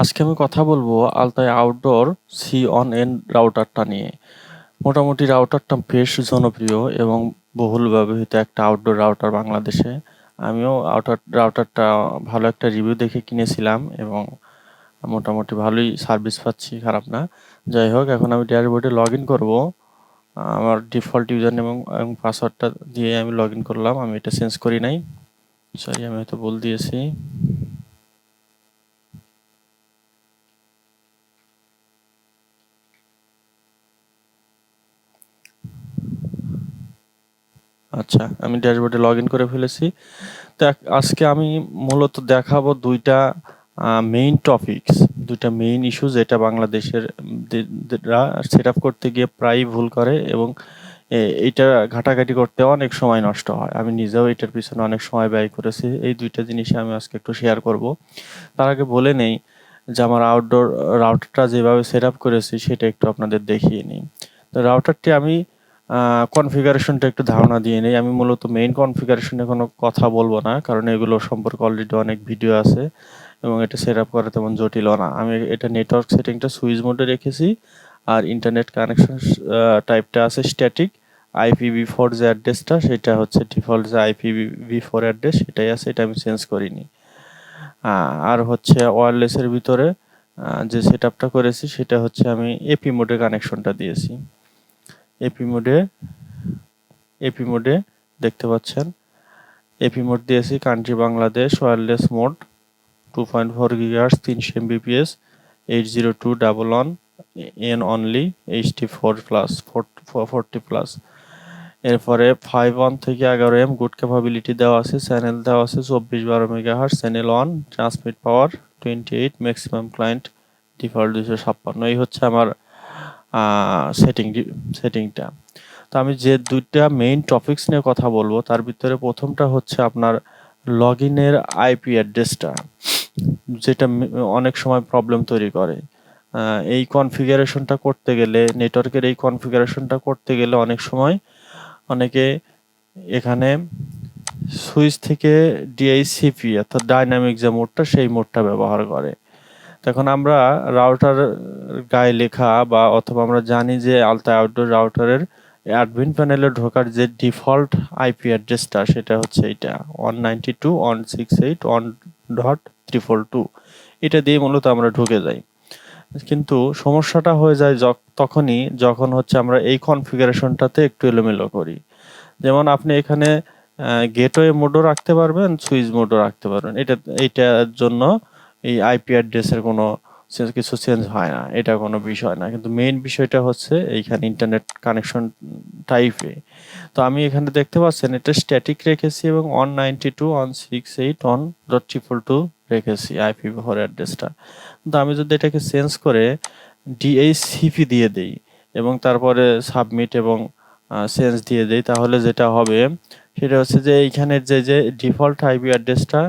আজকে আমি কথা বলব Altai outdoor C one N রাউটারটা নিয়ে। মোটামুটি রাউটারটা বেশ জনপ্রিয় এবং বহুল ব্যবহৃত একটা আউটডোর রাউটার বাংলাদেশে। আমিও আউটার রাউটারটা ভালো একটা রিভিউ দেখে কিনেছিলাম এবং মোটামুটি ভালোই সার্ভিস পাচ্ছি, খারাপ না। যাই হোক, এখন আমি ড্যাশবোর্ডে লগ ইন করব। আমার ডিফল্ট ইউজার এবং পাসওয়ার্ডটা দিয়ে আমি লগ ইন করলাম, আমি এটা চেঞ্জ করি নাই। সরি আমি হয়তো ভুল দিয়েছি। আচ্ছা আমি ড্যাশবোর্ডে লগ ইন করে ফেলেছি। তো আজকে আমি মূলত দেখাবো দুইটা মেইন টপিকস দুইটা মেইন ইস্যু যেটা বাংলাদেশের সেট আপ করতে গিয়ে প্রায়ই ভুল করে এবং, এ- এইটা ঘাটাঘাটি করতে অনেক সময় নষ্ট হয়। আমি নিজেও এটার পিছনে অনেক সময় ব্যয় করেছি। এই দুইটা জিনিসই আমি আজকে একটু শেয়ার করব। তার আগে বলে নেই যে আমার আউটডোর রাউটারটা যেভাবে সেট আপ করেছি সেটা একটু আপনাদের দেখিয়ে নিই। তো রাউটারটি আমি কনফিগারেশনটা একটু ধারণা দিয়ে নেই। আমি মূলত মেইন কনফিগারেশনে কোনো কথা বলব না, কারণ এগুলো সম্পর্কে অলরেডি অনেক ভিডিও আছে এবং এটা সেট আপ করা তেমন জটিলও না। আমি এটা নেটওয়ার্ক সেটিংটা সুইচ মোডে রেখেছি আর ইন্টারনেট কানেকশন টাইপটা আছে স্ট্যাটিক আইপিভি ফোর যে অ্যাড্রেসটা সেটা হচ্ছে ডিফল্ট যে আইপিভি ফোর অ্যাড্রেস সেটাই আছে, এটা আমি চেঞ্জ করিনি। আর হচ্ছে ওয়্যারলেসের ভিতরে যে সেট আপটা করেছি, সেটা হচ্ছে আমি এপি মোডে কানেকশনটা দিয়েছি। এপি এপি মোডে দেখতে পাচ্ছেন। এপি মোড দিয়েছি country Bangladesh wireless mode two point four gigahertz তিনশো Mbps eight zero two double one N only HT four plus forty plus এরপরে ফাইভ ওয়ান থেকে এগারো এম গুড ক্যাপাবিলিটি দেওয়া আছে চ্যানেল দেওয়া আছে, চব্বিশ বারো megahertz channel one transmit power twenty eight maximum client default দুশো ছাপ্পান্ন। এই হচ্ছে আমার সেটিং সেটিংটা তো আমি যে দুইটা মেইন টপিকস নিয়ে কথা বলব, তার ভিতরে প্রথমটা হচ্ছে আপনার লগ ইনের আইপি অ্যাড্রেসটা যেটা অনেক সময় প্রবলেম তৈরি করে। এই কনফিগারেশনটা করতে গেলে নেটওয়ার্কের এই কনফিগারেশনটা করতে গেলে অনেক সময় অনেকে এখানে সুইচ থেকে ডিআইসিপি অর্থাৎ ডাইনামিক যে মোডটা সেই মোডটা ব্যবহার করে। তখন আমরা রাউটার গায়ে লেখা বা অথবা আমরা জানি যে আলতা আউটডোর রাউটারের অ্যাডমিন প্যানেলে ঢোকার যে ডিফল্ট আইপি অ্যাড্রেসটা সেটা হচ্ছে এটা one ninety two one six eight one dot triple two এটা দিয়ে মূলত আমরা ঢুকে যাই। কিন্তু সমস্যাটা হয়ে যায় তখনই যখন হচ্ছে আমরা এই কনফিগারেশনটাতে একটু এলোমেলো করি। যেমন আপনি এখানে গেটওয়ে মোডও রাখতে পারবেন সুইচ মোডও রাখতে পারবেন। এটা, এইটার জন্য এই আইপি অ্যাড্রেসের কোনো কিছু চেঞ্জ হয় না, এটা কোনো বিষয় না। কিন্তু মেইন বিষয়টা হচ্ছে এইখানে ইন্টারনেট কানেকশন টাইপে তো আমি এখানে দেখতে পাচ্ছেন, এটা স্ট্যাটিক রেখেছি এবং one ninety two one six eight one dot triple two রেখেছি আইপি ফোর অ্যাড্রেসটা কিন্তু আমি যদি এটাকে চেঞ্জ করে ডিএইচসিপি দিয়ে দেই এবং তারপরে সাবমিট এবং চেঞ্জ দিয়ে দেই, তাহলে যেটা হবে, সেটা হচ্ছে যে এইখানের যে যে ডিফল্ট আইপি অ্যাড্রেসটা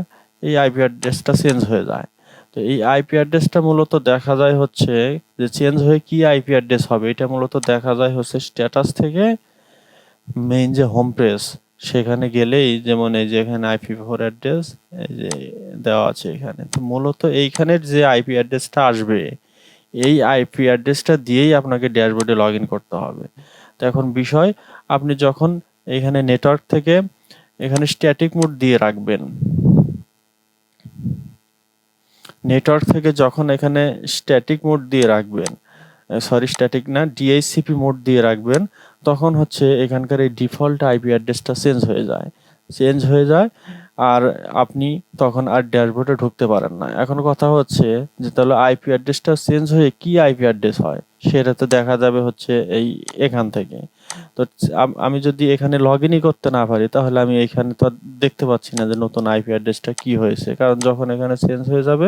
এই আইপি অ্যাড্রেসটা চেঞ্জ হয়ে যায়। তো এই আইপি অ্যাড্রেসটা মূলত দেখা যায় হচ্ছে যে চেঞ্জ হয়ে কি আইপি অ্যাড্রেস হবে? এটা মূলত দেখা যায় হচ্ছে স্ট্যাটাস থেকে মেইন যে হোম প্রেস সেখানে গেলেই যেমন এই যে এখানে আইপি ফোর অ্যাড্রেস এই যে দেওয়া আছে এখানে। তো মূলত এইখানের যে আইপি অ্যাড্রেসটা আসবে, এই আইপি অ্যাড্রেসটা দিয়েই আপনাকে ড্যাশবোর্ডে লগ ইন করতে হবে। তো এখন বিষয়, আপনি যখন এখানে নেটওয়ার্ক থেকে এখানে স্ট্যাটিক মোড দিয়ে রাখবেন নেটওয়ার্ক থেকে যখন এখানে স্ট্যাটিক মোড দিয়ে রাখবেন সরি স্ট্যাটিক না ডিআইসিপি মোড দিয়ে রাখবেন, তখন হচ্ছে এখানকার এই ডিফল্ট আইপি অ্যাড্রেসটা চেঞ্জ হয়ে যায়। চেঞ্জ হয়ে যায় আর আপনি তখন আর ড্যাশবোর্ডে ঢুকতে পারেন না। এখন কথা হচ্ছে যে তাহলে আইপি অ্যাড্রেসটা চেঞ্জ হয়ে কি আইপি অ্যাড্রেস হয় সেটা তো দেখা যাবে হচ্ছে এই এখান থেকে। তো আমি যদি এখানে লগ ইনই করতে না পারি, তাহলে আমি এখানে তো দেখতে পাচ্ছি না যে নতুন আইপি অ্যাড্রেসটা কি হয়েছে। কারণ যখন এখানে চেঞ্জ হয়ে যাবে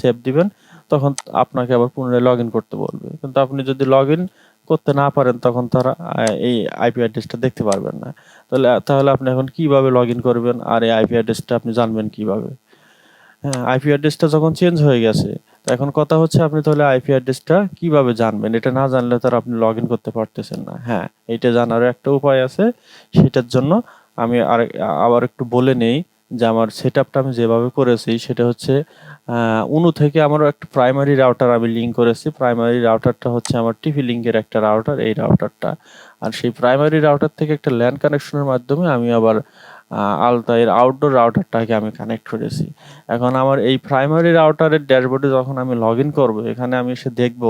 সেভ দিবেন, তখন আপনাকে আবার পুনরায় লগ ইন করতে বলবে। কিন্তু আপনি যদি লগ ইন করতে না পারেন, তখন তারা এই আইপি অ্যাড্রেসটা দেখতে পারবেন না। তাহলে তাহলে আপনি এখন কীভাবে লগ ইন করবেন আর এই আইপি অ্যাড্রেসটা আপনি জানবেন কীভাবে? হ্যাঁ আইপি অ্যাড্রেসটা যখন চেঞ্জ হয়ে গেছে এখন কথা হচ্ছে আপনি তাহলে আইপি অ্যাড্রেসটা কীভাবে জানবেন? এটা না জানলে তো আর আপনি লগ ইন করতে পারতেছেন না। হ্যাঁ এটা জানারও একটা উপায় আছে। সেটার জন্য আমি আর, আবার একটু বলে নেই। যে আমার সেট আপটা আমি যেভাবে করেছি, সেটা হচ্ছে উনু থেকে আমারও একটা প্রাইমারি রাউটার আমি লিঙ্ক করেছি। প্রাইমারি রাউটারটা হচ্ছে আমার টিভি লিঙ্কের একটা রাউটার এই রাউটারটা আর সেই প্রাইমারি রাউটার থেকে একটা ল্যান্ড কানেকশনের মাধ্যমে আমি আবার আলতাইয়ের আউটডোর রাউটারটাকে আমি কানেক্ট করেছি। এখন আমার এই প্রাইমারি রাউটারের ড্যাশবোর্ডে যখন আমি লগ ইন করব, এখানে আমি এসে দেখব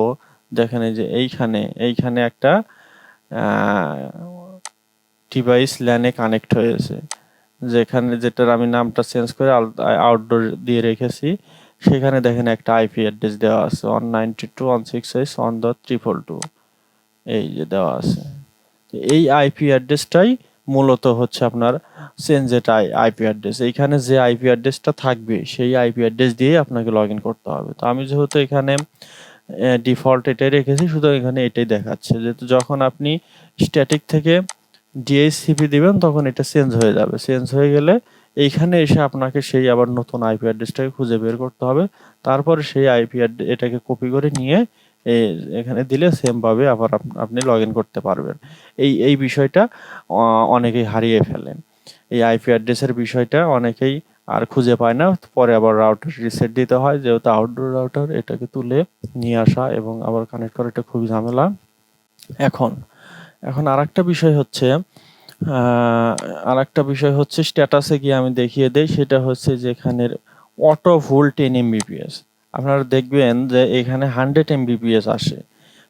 এই যে এইখানে এইখানে একটা ডিভাইস ল্যানে কানেক্ট হয়েছে। যেখানে যেটার আমি নামটা চেঞ্জ করে আউটডোর দিয়ে রেখেছি, সেখানে দেখেন একটা আইপি অ্যাড্রেস দেওয়া আছে one ninety two one six eight one dot triple two এই যে দেওয়া আছে। এই আইপি অ্যাড্রেসটাই মূলত হচ্ছে আপনার চেঞ্জেট আই আইপি অ্যাড্রেস এইখানে যে আইপি অ্যাড্রেসটা থাকবে, সেই আইপি অ্যাড্রেস দিয়ে আপনাকে লগ ইন করতে হবে। তো আমি যেহেতু এখানে ডিফল্ট এটাই রেখেছি শুধু এখানে এটাই দেখাচ্ছে। যেহেতু যখন আপনি স্ট্যাটিক থেকে ডিএসসিপি দিবেন, তখন এটা চেঞ্জ হয়ে যাবে। চেঞ্জ হয়ে গেলে এইখানে এসে আপনাকে সেই আবার নতুন আইপি অ্যাড্রেসটাকে খুঁজে বের করতে হবে। তারপর সেই আইপি এটাকে কপি করে নিয়ে এখানে দিলে সেম ভাবে আবার আপনি লগ ইন করতে পারবেন। এই এই বিষয়টা অনেকেই হারিয়ে ফেলেন। এই আইপি অ্যাড্রেসের বিষয়টা অনেকেই আর খুঁজে পায় না। পরে আবার রাউটার রিসেট দিতে হয়। যেহেতু আউটডোর রাউটার এটাকে তুলে নিয়ে আসা এবং আবার কানেক্ট করা, এটা খুবই ঝামেলা। এখন এখন আর একটা বিষয় হচ্ছে আর একটা বিষয় হচ্ছে স্ট্যাটাসে গিয়ে আমি দেখিয়ে দেই, সেটা হচ্ছে যে এখানের অটো ফুল টেন এমবিপিএস আপনারা দেখবেন যে এখানে হান্ড্রেড এমবিপিএস আসে,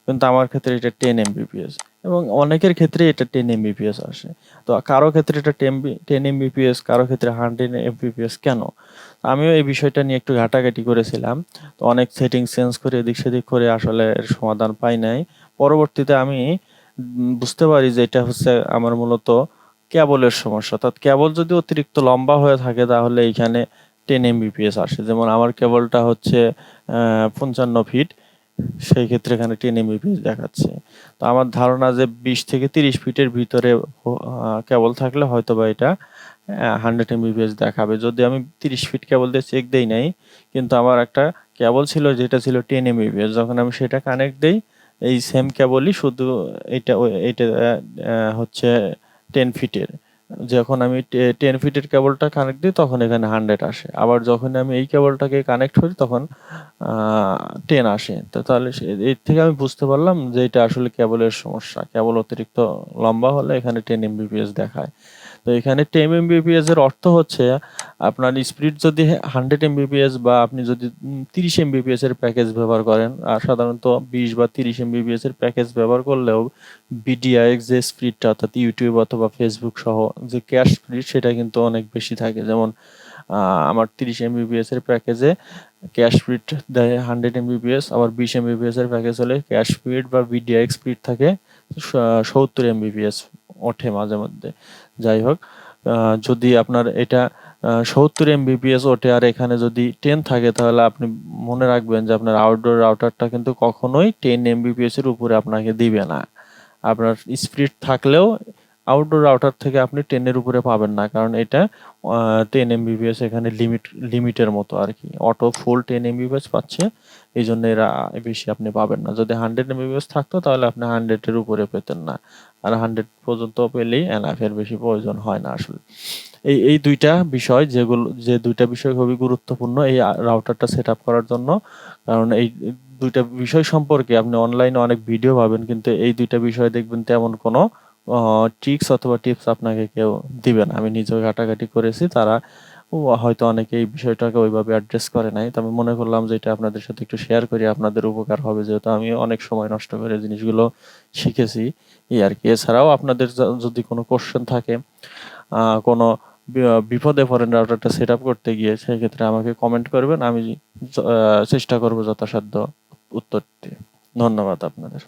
কিন্তু আমার ক্ষেত্রে এটা টেন এমবিপিএস এবং অনেকের ক্ষেত্রে এটা টেন এমবিপিএস আসে। তো কারও ক্ষেত্রে এটা টেন টেন এমবিপিএস কারও ক্ষেত্রে হান্ড্রেড এমবিপিএস কেন? আমিও এই বিষয়টা নিয়ে একটু ঘাটাঘাটি করেছিলাম। তো অনেক সেটিং চেঞ্জ করে, এদিক সেদিক করে আসলে এর সমাধান পাই নাই। পরবর্তীতে আমি বুঝতে পারি যে এটা হচ্ছে আমার মূলত কেবলের সমস্যা। অর্থাৎ কেবল যদি অতিরিক্ত লম্বা হয়ে থাকে তাহলে এইখানে টেন এমবিপিএস আসে। যেমন আমার কেবলটা হচ্ছে পঞ্চান্ন ফিট সেই ক্ষেত্রে এখানে টেন এমবিপিএস দেখাচ্ছে। তো আমার ধারণা যে বিশ থেকে তিরিশ ফিটের ভিতরে কেবল থাকলে হয়তো বা এটা হান্ড্রেড এমবিপিএস দেখাবে। যদি আমি তিরিশ ফিট কেবল দিয়ে চেক দেই নাই, কিন্তু আমার একটা কেবল ছিল, যেটা ছিল টেন এমবিপিএস যখন আমি সেটা কানেক্ট দেই এই সেম কেবলই শুধু এটা এটা হচ্ছে টেন ফিটের যখন আমি টেন ফিটের কেবলটা কানেক্ট দিই, তখন এখানে হান্ড্রেড আসে। আবার যখন আমি এই কেবলটাকে কানেক্ট করি, তখন টেন আসে। তো তাহলে এর থেকে আমি বুঝতে পারলাম যে এটা আসলে কেবলের সমস্যা। কেবল অতিরিক্ত লম্বা হলে এখানে টেন এমবিপিএস দেখায়। তো এখানে টেন এমবিপিএস এর অর্থ হচ্ছে আপনার স্পিড যদি হান্ড্রেড এমবিপিএস বা আপনি যদি তিরিশ এমবিপিএস এর প্যাকেজ ব্যবহার করেন, আর সাধারণত বিশ বা তিরিশ এমবিপিএস এর প্যাকেজ ব্যবহার করলেও বিডিআইএক্স যে স্পিডটা অর্থাৎ ইউটিউব অথবা ফেসবুক সহ যে ক্যাশ স্পিড সেটা কিন্তু অনেক বেশি থাকে। যেমন আমার তিরিশ এমবিপিএস এর প্যাকেজে ক্যাশ স্পিড দেয় হান্ড্রেড এমবিপিএস আবার বিশ এমবিপিএস এর প্যাকেজ হলে ক্যাশ স্পিড বা বিডিআইএক্স স্পিড থাকে সত্তর এমবিপিএস ওঠে মাঝে মধ্যে। যাই হোক যদি আপনার এটা সত্তর এমবিপিএস ওঠে আর এখানে যদি টেন থাকে তাহলে আপনি মনে রাখবেন যে আপনার আউটডোর রাউটারটা কিন্তু কখনোই টেন এমবিপিএস এর উপরে আপনাকে দিবে না। আপনার স্পিড থাকলেও আউটডোর রাউটার থেকে আপনি টেনের উপরে পাবেন না, কারণ এটা টেন এমবিপিএস এখানে লিমিট লিমিটের মতো আর কি। অটো ফুল টেন এমবিপিএস পাচ্ছে এই জন্য এরা বেশি আপনি পাবেন না। যদি হান্ড্রেড এমবিপিএস থাকতো, তাহলে আপনি হান্ড্রেডের উপরে পেতেন না। আর হান্ড্রেড পর্যন্ত পেলেই এনআফের বেশি প্রয়োজন হয় না আসলে। এই এই দুইটা বিষয় যেগুলো, যে দুইটা বিষয় খুবই গুরুত্বপূর্ণ এই রাউটারটা সেট আপ করার জন্য। কারণ এই দুইটা বিষয় সম্পর্কে আপনি অনলাইনে অনেক ভিডিও পাবেন, কিন্তু এই দুইটা বিষয় দেখবেন তেমন কোনো ট্রিক্স অথবা টিপস আপনাকে কেউ দিবে না। আমি নিজেও ঘাটাঘাটি করেছি, তারা হয়তো অনেকে এই বিষয়টাকে ওইভাবে অ্যাড্রেস করে নাই। তো আমি মনে করলাম যে এটা আপনাদের সাথে একটু শেয়ার করি, আপনাদের উপকার হবে, যেহেতু আমি অনেক সময় নষ্ট করে জিনিসগুলো শিখেছি। এই আর কি। এছাড়াও আপনাদের যদি কোনো কোশ্চেন থাকে কোনো বিপদে পড়েন রাউটারটা সেট আপ করতে গিয়ে, সেক্ষেত্রে আমাকে কমেন্ট করবেন। আমি চেষ্টা করব যথাসাধ্য উত্তর দিতে ধন্যবাদ আপনাদের।